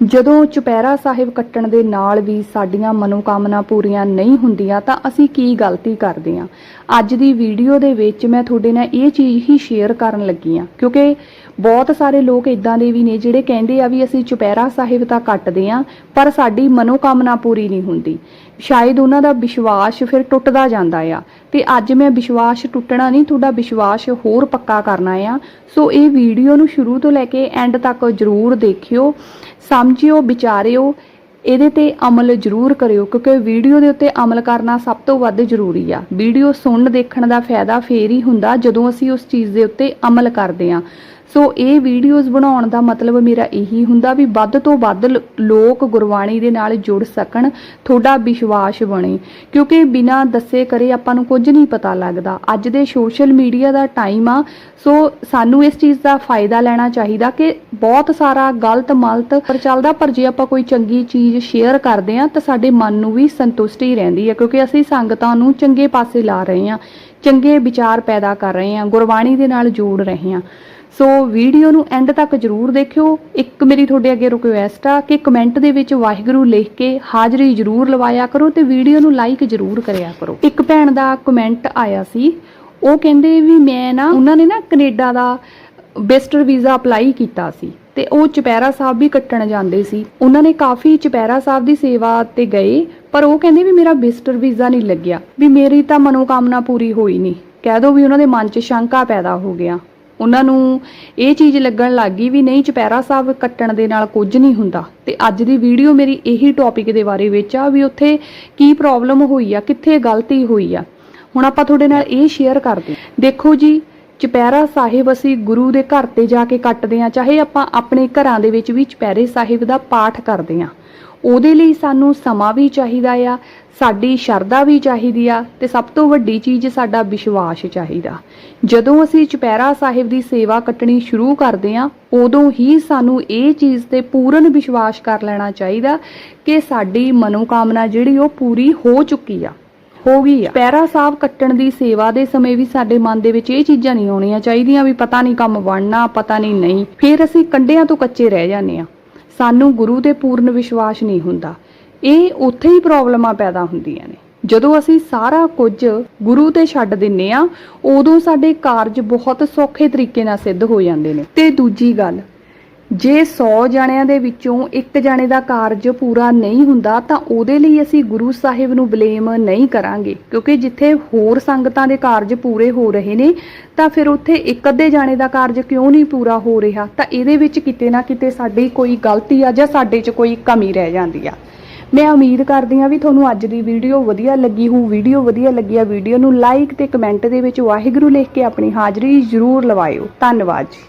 ਜਦੋਂ ਚੁਪਹਿਰਾ ਸਾਹਿਬ ਕੱਟਣ ਦੇ ਨਾਲ ਵੀ ਸਾਡੀਆਂ ਮਨੋਕਾਮਨਾ ਪੂਰੀਆਂ ਨਹੀਂ ਹੁੰਦੀਆਂ ਤਾਂ ਅਸੀਂ ਕੀ ਗਲਤੀ ਕਰਦੇ ਹਾਂ? ਅੱਜ ਦੀ ਵੀਡੀਓ ਦੇ ਵਿੱਚ ਮੈਂ ਤੁਹਾਡੇ ਨਾਲ ਇਹ ਚੀਜ਼ ਹੀ ਸ਼ੇਅਰ ਕਰਨ ਲੱਗੀ ਹਾਂ, ਕਿਉਂਕਿ ਬਹੁਤ ਸਾਰੇ ਲੋਕ ਇਦਾਂ ਦੇ ਵੀ ਨੇ ਜਿਹੜੇ ਕਹਿੰਦੇ ਆ ਵੀ ਅਸੀਂ ਚੁਪਹਿਰਾ ਸਾਹਿਬ ਤਾਂ ਕੱਟਦੇ ਹਾਂ ਪਰ ਸਾਡੀ ਮਨੋਕਾਮਨਾ ਪੂਰੀ ਨਹੀਂ ਹੁੰਦੀ। ਸ਼ਾਇਦ ਉਹਨਾਂ ਦਾ ਵਿਸ਼ਵਾਸ ਫਿਰ ਟੁੱਟਦਾ ਜਾਂਦਾ ਆ। ਤੇ ਅੱਜ ਮੈਂ ਵਿਸ਼ਵਾਸ ਟੁੱਟਣਾ ਨਹੀਂ, ਤੁਹਾਡਾ ਵਿਸ਼ਵਾਸ ਹੋਰ ਪੱਕਾ ਕਰਨਾ ਆ। ਸੋ ਇਹ ਵੀਡੀਓ ਨੂੰ ਸ਼ੁਰੂ ਤੋਂ ਲੈ ਕੇ ਐਂਡ ਤੱਕ ਜਰੂਰ ਦੇਖਿਓ, ਸਮਝਿਓ, ਵਿਚਾਰਿਓ, ਇਹਦੇ ਤੇ ਅਮਲ ਜ਼ਰੂਰ ਕਰਿਓ, ਕਿਉਂਕਿ ਵੀਡੀਓ ਦੇ ਉੱਤੇ ਅਮਲ ਕਰਨਾ ਸਭ ਤੋਂ ਵੱਧ ਜ਼ਰੂਰੀ ਆ। ਵੀਡੀਓ ਸੁਣਨ ਦੇਖਣ ਦਾ ਫਾਇਦਾ ਫੇਰ ਹੀ ਹੁੰਦਾ ਜਦੋਂ ਅਸੀਂ ਉਸ ਚੀਜ਼ ਦੇ ਉੱਤੇ ਅਮਲ ਕਰਦੇ ਆ। ਸੋ ਇਹ ਵੀਡੀਓਜ਼ ਬਣਾਉਣ ਦਾ ਮਤਲਬ ਮੇਰਾ ਇਹੀ ਹੁੰਦਾ ਵੀ ਵੱਧ ਤੋਂ ਵੱਧ ਲੋਕ ਗੁਰਬਾਣੀ ਦੇ ਨਾਲ ਜੁੜ ਸਕਣ, ਤੁਹਾਡਾ ਵਿਸ਼ਵਾਸ ਬਣੇ। ਕਿਉਂਕਿ ਬਿਨਾਂ ਦੱਸੇ ਕਰੇ ਆਪਾਂ ਨੂੰ ਕੁਝ ਨਹੀਂ ਪਤਾ ਲੱਗਦਾ। ਅੱਜ ਦੇ ਸੋਸ਼ਲ ਮੀਡੀਆ ਦਾ ਟਾਈਮ ਆ, ਸੋ ਸਾਨੂੰ ਇਸ ਚੀਜ਼ ਦਾ ਫਾਇਦਾ ਲੈਣਾ ਚਾਹੀਦਾ ਕਿ ਬਹੁਤ ਸਾਰਾ ਗਲਤ, ਮਲਤ ਪਰ ਚੱਲਦਾ, ਪਰ ਜੇ ਆਪਾਂ ਕੋਈ ਚੰਗੀ ਚੀਜ਼ ਸ਼ੇਅਰ ਕਰਦੇ ਆ, ਤਾਂ ਸਾਡੇ ਮਨ ਨੂੰ ਵੀ ਸੰਤੁਸ਼ਟੀ ਰਹਿੰਦੀ ਹੈ ਕਿਉਂਕਿ ਅਸੀਂ ਸੰਗਤਾਂ ਨੂੰ ਚੰਗੇ ਪਾਸੇ ਲਾ ਰਹੇ ਹਾਂ ਚੰਗੇ ਵਿਚਾਰ ਪੈਦਾ ਕਰ ਰਹੇ ਹਾਂ ਗੁਰਬਾਣੀ ਦੇ ਨਾਲ ਜੋੜ ਰਹੇ ਹਾਂ ਸੋ ਵੀਡੀਓ ਨੂੰ ਐਂਡ ਤੱਕ ਜਰੂਰ ਦੇਖਿਓ। ਇੱਕ ਮੇਰੀ ਤੁਹਾਡੇ ਅੱਗੇ ਰਿਕੁਐਸਟ ਆ ਕਿ ਕਮੈਂਟ ਦੇ ਵਿੱਚ ਵਾਹਿਗੁਰੂ ਲਿਖ ਕੇ ਹਾਜ਼ਰੀ ਜਰੂਰ ਲਵਾਇਆ ਕਰੋ ਤੇ ਵੀਡੀਓ ਨੂੰ ਲਾਈਕ ਜਰੂਰ ਕਰਿਆ ਕਰੋ। ਇੱਕ ਭੈਣ ਦਾ ਕਮੈਂਟ ਆਇਆ ਸੀ। ਉਹ ਕਹਿੰਦੇ ਵੀ ਮੈਂ ਨਾ, ਉਹਨਾਂ ਨੇ ਨਾ ਕੈਨੇਡਾ ਦਾ ਵਿਜ਼ਟਰ ਵੀਜ਼ਾ ਅਪਲਾਈ ਕੀਤਾ ਸੀ ਤੇ ਉਹ ਚੁਪਹਿਰਾ ਸਾਹਿਬ ਵੀ ਕੱਟਣ ਜਾਂਦੇ ਸੀ। ਉਹਨਾਂ ਨੇ ਕਾਫੀ ਚੁਪਹਿਰਾ ਸਾਹਿਬ ਦੀ ਸੇਵਾ ਤੇ ਗਏ, ਪਰ ਉਹ ਕਹਿੰਦੇ ਵੀ ਮੇਰਾ ਵਿਜ਼ਟਰ ਵੀਜ਼ਾ ਨਹੀਂ ਲੱਗਿਆ। ਵੀ ਮੇਰੀ ਤਾਂ ਮਨੋਕਾਮਨਾ ਪੂਰੀ ਹੋਈ ਨਹੀਂ। ਕਹਿ ਦੋ ਵੀ ਉਹਨਾਂ ਦੇ ਮਨ 'ਚ ਸ਼ੰਕਾ ਪੈਦਾ ਹੋ ਗਿਆ। ਉਹਨਾਂ ਨੂੰ ਇਹ ਚੀਜ਼ ਲੱਗਣ ਲੱਗ ਗਈ ਵੀ ਨਹੀਂ ਚੁਪਹਿਰਾ ਸਾਹਿਬ ਕੱਟਣ ਦੇ ਨਾਲ ਕੁਝ ਨਹੀਂ ਹੁੰਦਾ। ਤੇ ਅੱਜ ਦੀ ਵੀਡੀਓ ਮੇਰੀ ਇਹੀ ਟੌਪਿਕ ਦੇ ਬਾਰੇ ਵਿੱਚ ਆ ਵੀ ਉੱਥੇ ਕੀ ਪ੍ਰੋਬਲਮ ਹੋਈ ਆ, ਕਿੱਥੇ ਗਲਤੀ ਹੋਈ ਆ। ਹੁਣ ਆਪਾਂ ਤੁਹਾਡੇ ਨਾਲ ਇਹ ਸ਼ੇਅਰ ਕਰਦੇ ਹਾਂ। ਦੇਖੋ ਜੀ, ਚੁਪਹਿਰਾ ਸਾਹਿਬ ਅਸੀਂ ਗੁਰੂ ਦੇ ਘਰ ਤੇ ਜਾ ਕੇ ਕੱਟਦੇ ਆ ਚਾਹੇ ਆਪਾਂ ਆਪਣੇ ਘਰਾਂ ਦੇ ਵਿੱਚ ਵੀ ਚੁਪਹਿਰੇ ਸਾਹਿਬ ਦਾ ਪਾਠ ਕਰਦੇ ਆ ਉਹਦੇ ਲਈ ਸਾਨੂੰ ਸਮਾਂ ਵੀ ਚਾਹੀਦਾ ਆ, ਸਾਡੀ ਸ਼ਰਧਾ ਵੀ ਚਾਹੀਦੀ ਆ ਤੇ ਸਭ ਤੋਂ ਵੱਡੀ ਚੀਜ਼ ਸਾਡਾ ਵਿਸ਼ਵਾਸ ਚਾਹੀਦਾ। ਜਦੋਂ ਅਸੀਂ ਚੁਪਹਿਰਾ ਸਾਹਿਬ ਦੀ ਸੇਵਾ ਕੱਟਣੀ ਸ਼ੁਰੂ ਕਰਦੇ ਆ ਉਦੋਂ ਹੀ ਸਾਨੂੰ ਇਹ ਚੀਜ਼ ਤੇ ਪੂਰਨ ਵਿਸ਼ਵਾਸ ਕਰ ਲੈਣਾ ਚਾਹੀਦਾ ਕਿ ਸਾਡੀ ਮਨੋਕਾਮਨਾ ਜਿਹੜੀ ਉਹ ਪੂਰੀ ਹੋ ਚੁੱਕੀ ਆ, ਹੋ ਗਈ ਆ। ਪੈਰਾ ਸਾਹਿਬ ਕੱਟਣ ਦੀ ਸੇਵਾ ਦੇ ਸਮੇਂ ਵੀ ਸਾਡੇ ਮਨ ਦੇ ਵਿੱਚ ਇਹ ਚੀਜ਼ਾਂ ਨਹੀਂ ਆਉਣੀਆਂ ਚਾਹੀਦੀਆਂ ਵੀ ਪਤਾ ਨਹੀਂ ਕੰਮ ਬਣਨਾ, ਪਤਾ ਨਹੀਂ ਨਹੀਂ, ਫਿਰ ਅਸੀਂ ਕੰਡਿਆਂ ਤੋਂ ਕੱਚੇ ਰਹਿ ਜਾਂਦੇ ਆ ਸਾਨੂੰ ਗੁਰੂ ਤੇ ਪੂਰਨ ਵਿਸ਼ਵਾਸ ਨਹੀਂ ਹੁੰਦਾ। ਇਹ ਉੱਥੇ ਹੀ ਪ੍ਰੋਬਲਮਾਂ ਪੈਦਾ ਹੁੰਦੀਆਂ ਨੇ। ਜਦੋਂ ਅਸੀਂ ਸਾਰਾ ਕੁਝ ਗੁਰੂ ਤੇ ਛੱਡ ਦਿੰਨੇ ਆ, ਉਦੋਂ ਸਾਡੇ ਕਾਰਜ ਬਹੁਤ ਸੌਖੇ ਤਰੀਕੇ ਨਾਲ ਸਿੱਧ ਹੋ ਜਾਂਦੇ ਨੇ। ਤੇ ਦੂਜੀ ਗੱਲ ਜੇ 100 ਜਣਿਆਂ ਦੇ ਵਿੱਚੋਂ ਇੱਕ ਜਣੇ ਦਾ ਕਾਰਜ ਪੂਰਾ ਨਹੀਂ ਹੁੰਦਾ, ਤਾਂ ਉਹਦੇ ਲਈ ਅਸੀਂ ਗੁਰੂ ਸਾਹਿਬ ਨੂੰ ਬਲੇਮ ਨਹੀਂ ਕਰਾਂਗੇ। ਕਿਉਂਕਿ ਜਿੱਥੇ ਹੋਰ ਸੰਗਤਾਂ ਦੇ ਕਾਰਜ ਪੂਰੇ ਹੋ ਰਹੇ ਨੇ, ਤਾਂ ਫਿਰ ਉੱਥੇ ਇੱਕ ਅੱਧੇ ਜਾਣੇ ਦਾ ਕਾਰਜ ਕਿਉਂ ਨਹੀਂ ਪੂਰਾ ਹੋ ਰਿਹਾ? ਤਾਂ ਇਹਦੇ ਵਿੱਚ ਕਿਤੇ ਨਾ ਕਿਤੇ ਸਾਡੀ ਕੋਈ ਗਲਤੀ ਆ ਜਾਂ ਸਾਡੇ 'ਚ ਕੋਈ ਕਮੀ ਰਹਿ ਜਾਂਦੀ ਆ। ਮੈਂ ਉਮੀਦ ਕਰਦੀ ਹਾਂ ਵੀ ਤੁਹਾਨੂੰ ਅੱਜ ਦੀ ਵੀਡੀਓ ਵਧੀਆ ਲੱਗੀ ਹੋਊ। ਵੀਡੀਓ ਵਧੀਆ ਲੱਗੀ ਆ ਵੀਡੀਓ ਨੂੰ ਲਾਈਕ ਤੇ ਕਮੈਂਟ ਦੇ ਵਿੱਚ ਵਾਹਿਗੁਰੂ ਲਿਖ ਕੇ ਆਪਣੀ ਹਾਜ਼ਰੀ ਜ਼ਰੂਰ ਲਵਾਇਓ। ਧੰਨਵਾਦ ਜੀ।